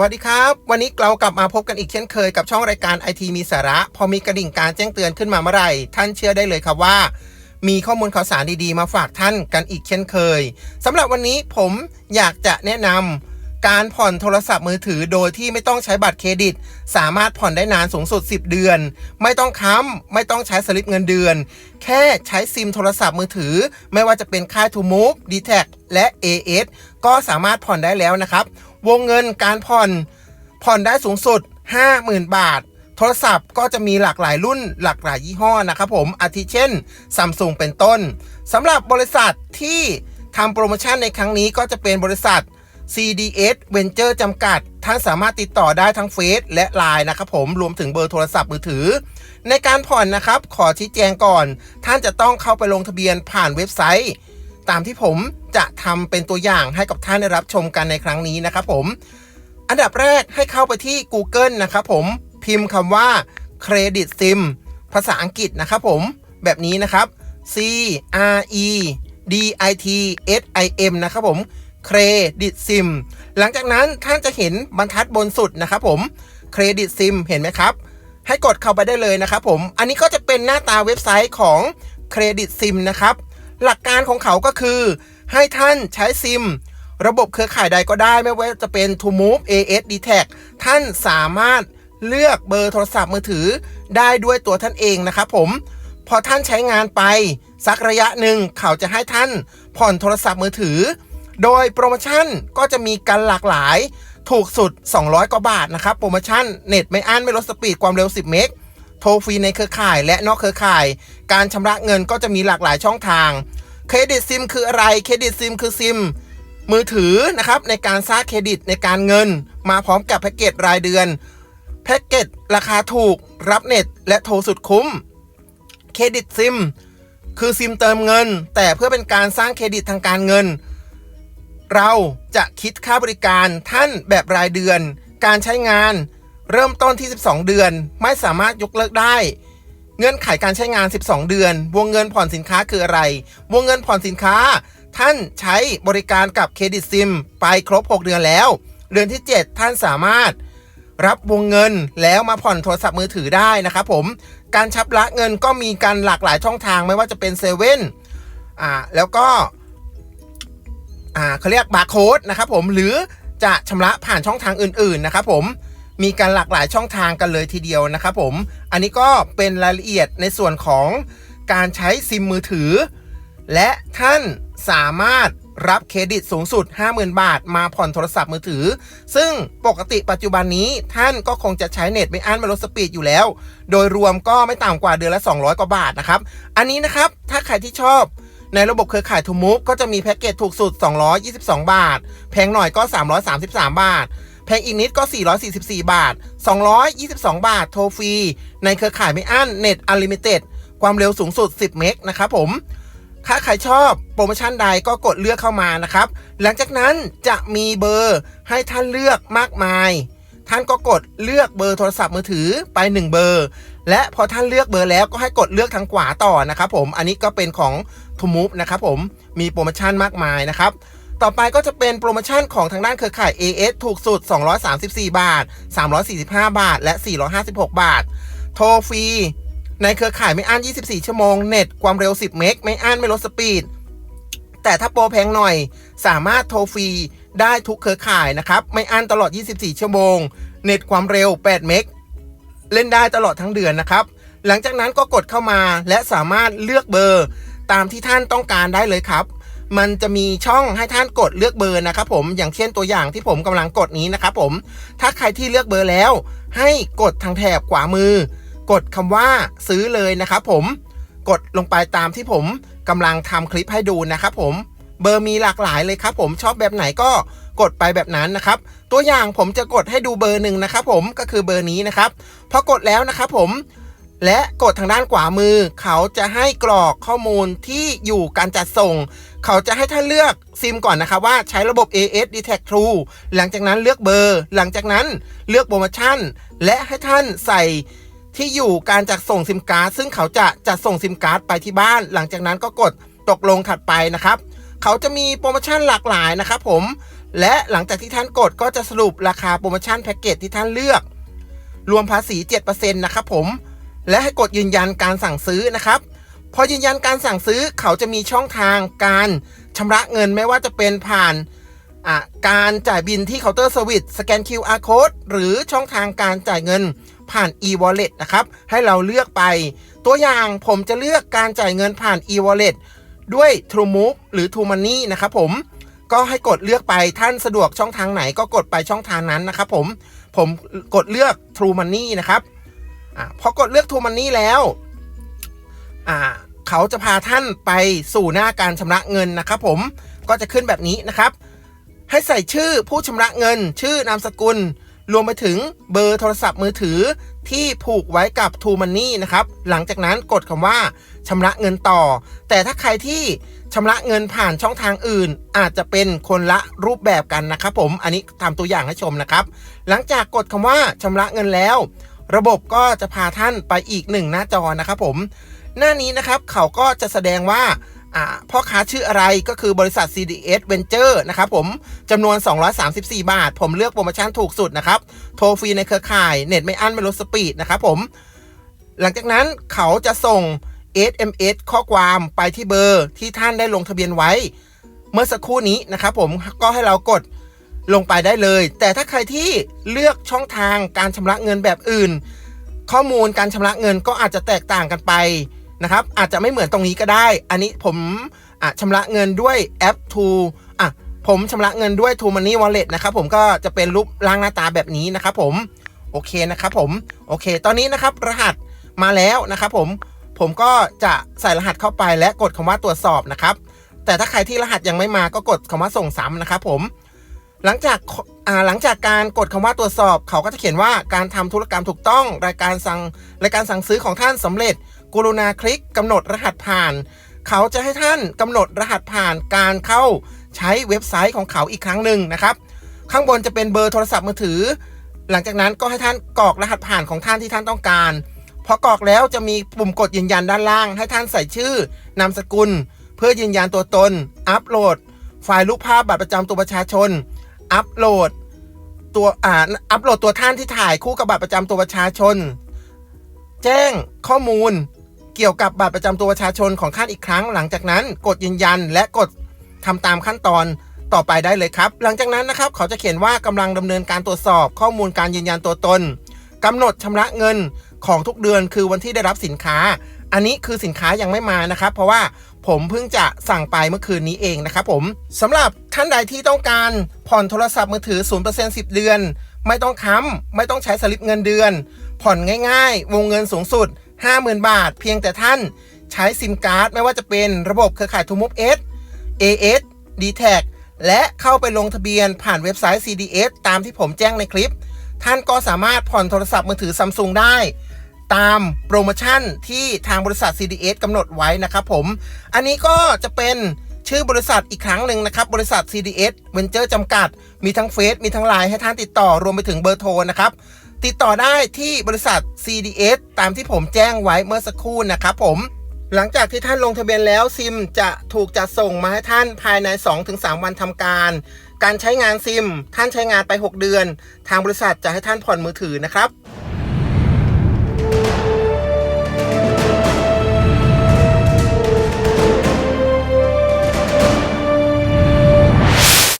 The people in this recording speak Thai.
วัสดีครับ วันนี้เรากลับมาพบกันอีกเช่นเคยกับช่องรายการไอทีมีสาระ พอมีกระดิ่งการแจ้งเตือนขึ้นมาเมื่อไหร่ท่านเชื่อได้เลยครับว่า มีข้อมูลข่าวสารดีๆ มาฝากท่านกันอีกเช่นเคยสำหรับวันนี้ผมอยากจะแนะนำการผ่อนโทรศัพท์มือถือโดยที่ไม่ต้องใช้บัตรเครดิต สามารถผ่อนได้นานสูงสุด 10 เดือน ไม่ต้องค้ำไม่ต้องใช้สลิปเงินเดือน แค่ใช้ซิมโทรศัพท์มือถือ ไม่ว่าจะเป็นค่าย t ูมูฟ d t แทและ AS ก็สามารถผ่อนได้แล้วนะครับ วงเงินการผ่อนผ่อนได้สูงสุด 50,000 บาท โทรศัพท์ก็จะมีหลากหลายรุ่นหลากหลายยี่ห้อนะครับผมอาทิเช่นซัมซุงเป็นต้นสำหรับบริษัทที่ทำโปรโมชั่นในครั้งนี้ก็จะเป็นบริษัท CDS Venture จำกัด ท่านสามารถติดต่อได้ทั้งเฟซและ Line นะครับผมรวมถึงเบอร์โทรศัพท์มือถือ ในการผ่อนนะครับ ขอชี้แจงก่อน ท่านจะต้องเข้าไปลงทะเบียนผ่านเว็บไซต์ ตามที่ผมจะทำเป็นตัวอย่างให้กับท่านได้รับชมกันในครั้งนี้นะครับผม อันดับแรกให้เข้าไปที่ Google นะครับผมพิมพ์คำว่า Credit Sim ภาษาอังกฤษนะครับผมแบบนี้นะครับ C R E D I T S I M นะครับผม Credit Sim หลังจากนั้นท่านจะเห็นบรรทัดบนสุดนะครับผม Credit Sim เห็นไหมครับ ให้กดเข้าไปได้เลยนะครับผม อันนี้ก็จะเป็นหน้าตาเว็บไซต์ของ Credit Sim นะครับ หลักการของเขาก็คือ ให้ท่านใช้ซิม ระบบเครือข่ายใดก็ได้ไม่ว่าจะเป็น To Move AS d t a c ท่านสามารถเลือกเบอร์โทรศัพท์มือถือได้ด้วยตัวท่านเองนะครับผมพอท่านใช้งานไป สักระยะหนึ่งเขาจะให้ท่านผ่อนโทรศัพท์มือถือ โดยโปรโมชั่นก็จะมีกันหลากหลาย ถูกสุด 200 กว่าบาทนะครับ โปรโมชั่นเน็ตไม่อั้นไม่ลดสปีดความเร็ว 10 เมก โทรฟรีในเครือข่ายและนอกเครือข่าย การชำระเงินก็จะมีหลากหลายช่องทาง เครดิตซิมคืออะไร เครดิตซิมคือซิม มือถือนะครับในการสร้างเครดิตในการเงิน มาพร้อมกับแพ็กเกจรายเดือน แพ็กเกจราคาถูก รับเน็ต และโทรสุดคุ้ม เครดิตซิมคือซิมเติมเงิน แต่เพื่อเป็นการสร้างเครดิตทางการเงิน เราจะคิดค่าบริการท่านแบบรายเดือน การใช้งาน เริ่มต้นที่ 12 เดือน ไม่สามารถยกเลิกได้ เงื่อนไขการใช้งาน 12 เดือน วงเงินผ่อนสินค้าคืออะไร วงเงินผ่อนสินค้า ท่านใช้บริการกับเครดิตซิมไปครบ 6 เดือนแล้ว เดือนที่ 7 ท่านสามารถรับวงเงินแล้วมาผ่อนโทรศัพท์มือถือได้นะครับผม การชับระเงินก็มีการหลากหลายช่องทางไม่ว่าจะเป็นเซเว่นอ่าแล้วก็อ่าเขาเรียกบาร์โค้ดนะครับผมหรือจะชำระผ่านช่องทางอื่นๆนะครับผม มีการหลากหลายช่องทางกันเลยทีเดียวนะครับผม อันนี้ก็เป็นรายละเอียดในส่วนของการใช้ซิมมือถือ และท่านสามารถรับเครดิตสูงสุด 50,000 บาท มาผ่อนโทรศัพท์มือถือ ซึ่งปกติปัจจุบันนี้ท่านก็คงจะใช้เน็ตไม่อั้นไม่ลดสปีดอยู่แล้ว โดยรวมก็ไม่ต่ำกว่าเดือนละ 200 กว่าบาทนะครับ อันนี้นะครับ ถ้าใครที่ชอบในระบบเครือข่ายทูมูฟก็จะมีแพ็กเกจถูกสุด 222 บาท แพงหน่อยก็ 333 บาท แพงอีกนิดก็ 444 บาท 222 บาท โทรฟรี ในเครือข่ายไม่อั้นเน็ตอ n l ลิมิเต็ดความเร็วสูงสุด 10 เมกนะครับผม ถ้าใครชอบโปรโมชั่นใดก็กดเลือกเข้ามานะครับ หลังจากนั้นจะมีเบอร์ให้ท่านเลือกมากมาย ท่านก็กดเลือกเบอร์โทรศัพท์มือถือไป 1 เบอร์ และพอท่านเลือกเบอร์แล้วก็ให้กดเลือกทางขวาต่อนะครับผม อันนี้ก็เป็นของ t ูมูฟนะครับผม มีโปรโมชั่นมากมายนะครับ ต่อไปก็จะเป็นโปรโมชั่นของทางด้านเครือข่าย AS ถูกสุด 234 บาท 345 บาท และ 456 บาท โทรฟรี ในเครือข่ายไม่อั้น 24 ชั่วโมง เน็ต ความเร็ว 10 เมก ไม่อั้น ไม่ลดสปีด แต่ถ้าโปรแพงหน่อย สามารถโทรฟรีได้ทุกเครือข่ายนะครับ ไม่อั้นตลอด 24 ชั่วโมง เน็ตความเร็ว 8 เมก เล่นได้ตลอดทั้งเดือนนะครับ หลังจากนั้นก็กดเข้ามาและสามารถเลือกเบอร์ตามที่ท่านต้องการได้เลยครับ มันจะมีช่องให้ท่านกดเลือกเบอร์นะครับผมอย่างเช่นตัวอย่างที่ผมกำลังกดนี้นะครับผมถ้าใครที่เลือกเบอร์แล้ว ให้กดทางแถบขวามือ กดคำว่าซื้อเลยนะครับผมกดลงไปตามที่ผมกำลังทำคลิปให้ดูนะครับผมเบอร์มีหลากหลายเลยครับผมชอบแบบไหนก็กดไปแบบนั้นนะครับ ตัวอย่างผมจะกดให้ดูเบอร์หนึ่งนะครับผมก็คือเบอร์นี้นะครับพอกดแล้วนะครับผมและกดทางด้านขวามือ เขาจะให้กรอกข้อมูลที่อยู่การจัดส่ง เขาจะให้ท่านเลือกซิมก่อนนะครับว่าใช้ระบบ AS d t a c True หลังจากนั้นเลือกเบอร์ หลังจากนั้นเลือกโปรโมชั่น และให้ท่านใส่ที่อยู่การจัดส่งซิมการ์ดซึ่งเขาจะจัดส่งซิมการ์ดไปที่บ้าน หลังจากนั้นก็กดตกลงถัดไปนะครับ เขาจะมีโปรโมชั่นหลากหลายนะครับผม และหลังจากที่ท่านกดก็จะสรุปราคาโปรโมชั่นแพ็กเกจที่ท่านเลือก รวมภาษี 7%นะครับผม และให้กดยืนยันการสั่งซื้อนะครับ อยืนยันการสั่งซื้อเขาจะมีช่องทางการชำระเงินไม่ว่าจะเป็นผ่านการจ่ายบินที่เคาน์เตอร์เซอร์วิสสแกน QR code หรือช่องทางการจ่ายเงินผ่าน e-wallet นะครับ ให้เราเลือกไป ตัวอย่างผมจะเลือกการจ่ายเงินผ่าน e-wallet ด้วย TrueMove หรือ True Money นะครับผมก็ให้กดเลือกไปท่านสะดวกช่องทางไหนก็กดไปช่องทางนั้นนะครับผมผมกดเลือก True Money นะครับอพอกดเลือก True Money แล้วอ่า เขาจะพาท่านไปสู่หน้าการชำระเงินนะครับผมก็จะขึ้นแบบนี้นะครับ ให้ใส่ชื่อผู้ชำระเงิน ชื่อนามสกุล รวมไปถึงเบอร์โทรศัพท์มือถือที่ผูกไว้กับ t ูมันนี่นะครับ หลังจากนั้นกดคำว่าชำระเงินต่อ แต่ถ้าใครที่ชำระเงินผ่านช่องทางอื่น อาจจะเป็นคนละรูปแบบกันนะครับผม อันนี้ทำตัวอย่างให้ชมนะครับ หลังจากกดคำว่าชำระเงินแล้ว ระบบก็จะพาท่านไปอีกหนึ่งหน้าจอนะครับผม หน้านี้นะครับเขาก็จะแสดงว่าพ่อค้าชื่ออะไรก็คือบริษัท CDS Venture นะครับผมจำนวน 234 บาท ผมเลือกโปรโมชั่นถูกสุดนะครับ โทรฟรีในเครือข่าย เน็ตไม่อั้นไม่ลดสปีดนะครับผม หลังจากนั้นเขาจะส่ง SMS ข้อความไปที่เบอร์ที่ท่านได้ลงทะเบียนไว้ เมื่อสักครู่นี้นะครับผมก็ให้เรากดลงไปได้เลย แต่ถ้าใครที่เลือกช่องทางการชำระเงินแบบอื่น ข้อมูลการชำระเงินก็อาจจะแตกต่างกันไป นะครับ อาจจะไม่เหมือนตรงนี้ก็ได้ อันนี้ผมอะชำระเงินด้วยแอป To อะผมชำระเงินด้วย To Money Wallet นะครับผมก็จะเป็นรูปร่างหน้าตาแบบนี้นะครับผมโอเคนะครับผมโอเค ตอนนี้นะครับรหัสมาแล้วนะครับผมผมก็จะใส่รหัสเข้าไปและกดคำว่าตรวจสอบนะครับ แต่ถ้าใครที่รหัสยังไม่มาก็กดคำว่าส่งซ้ำนะครับผมหลังจากอ่าหลังจากการกดคำว่าตรวจสอบ เขาก็จะเขียนว่าการทำธุรกรรมถูกต้อง รายการสั่งรายการสั่งซื้อของท่านสำเร็จ กรุณาคลิกกำหนดรหัสผ่าน เขาจะให้ท่านกำหนดรหัสผ่านการเข้าใช้เว็บไซต์ของเขาอีกครั้งหนึ่งนะครับ ข้างบนจะเป็นเบอร์โทรศัพท์มือถือ หลังจากนั้นก็ให้ท่านกรอกรหัสผ่านของท่านที่ท่านต้องการพอกรอกแล้วจะมีปุ่มกดยืนยันด้านล่าง ให้ท่านใส่ชื่อนามสกุล เพื่อยืนยันตัวตน อัปโหลด ไฟล์รูปภาพบัตรประจำตัวประชาชน อัปโหลดตัวอ่าอัปโหลดตัวท่านที่ถ่ายคู่กับบัตรประจำตัวประชาชน แจ้งข้อมูล เกี่ยวกับบัตรประจำตัวประชาชนของท่านอีกครั้ง หลังจากนั้นกดยืนยันและกดทำตามขั้นตอนต่อไปได้เลยครับ หลังจากนั้นนะครับเขาจะเขียนว่ากำลังดำเนินการตรวจสอบข้อมูลการยืนยันตัวตนกำหนดชำระเงินของทุกเดือนคือวันที่ได้รับสินค้า อันนี้คือสินค้ายังไม่มานะครับ เพราะว่าผมเพิ่งจะสั่งไปเมื่อคืนนี้เองนะครับผมสำหรับท่านใดที่ต้องการผ่อนโทรศัพท์มือถือ 0% 10 เดือน ไม่ต้องค้ำไม่ต้องใช้สลิปเงินเดือน ผ่อนง่าย ๆ วงเงินสูงสุด 50,000 บาท เพียงแต่ท่านใช้ซิมการ์ดไม่ว่าจะเป็นระบบเครือข่ายทูมูฟเอส AS d t a c และเข้าไปลงทะเบียนผ่านเว็บไซต์ CDS ตามที่ผมแจ้งในคลิป ท่านก็สามารถผ่อนโทรศัพท์มือถือซัมซุงได้ ตามโปรโมชั่นที่ทางบริษัท CDS กำหนดไว้นะครับผม อันนี้ก็จะเป็นชื่อบริษัทอีกครั้งหนึ่งนะครับ บริษัท CDS Venture จำกัด มีทั้งเฟซมีทั้งไลน์ให้ท่านติดต่อรวมไปถึงเบอร์โทรนะครับ ติดต่อได้ที่บริษัท CDS ตามที่ผมแจ้งไว้เมื่อสักครู่นะครับผมหลังจากที่ท่านลงทะเบียนแล้วซิมจะถูกจัดส่งมาให้ท่านภายใน 2-3 วันทำการ การใช้งานซิม ท่านใช้งานไป 6 เดือน ทางบริษัทจะให้ท่านผ่อนมือถือนะครับ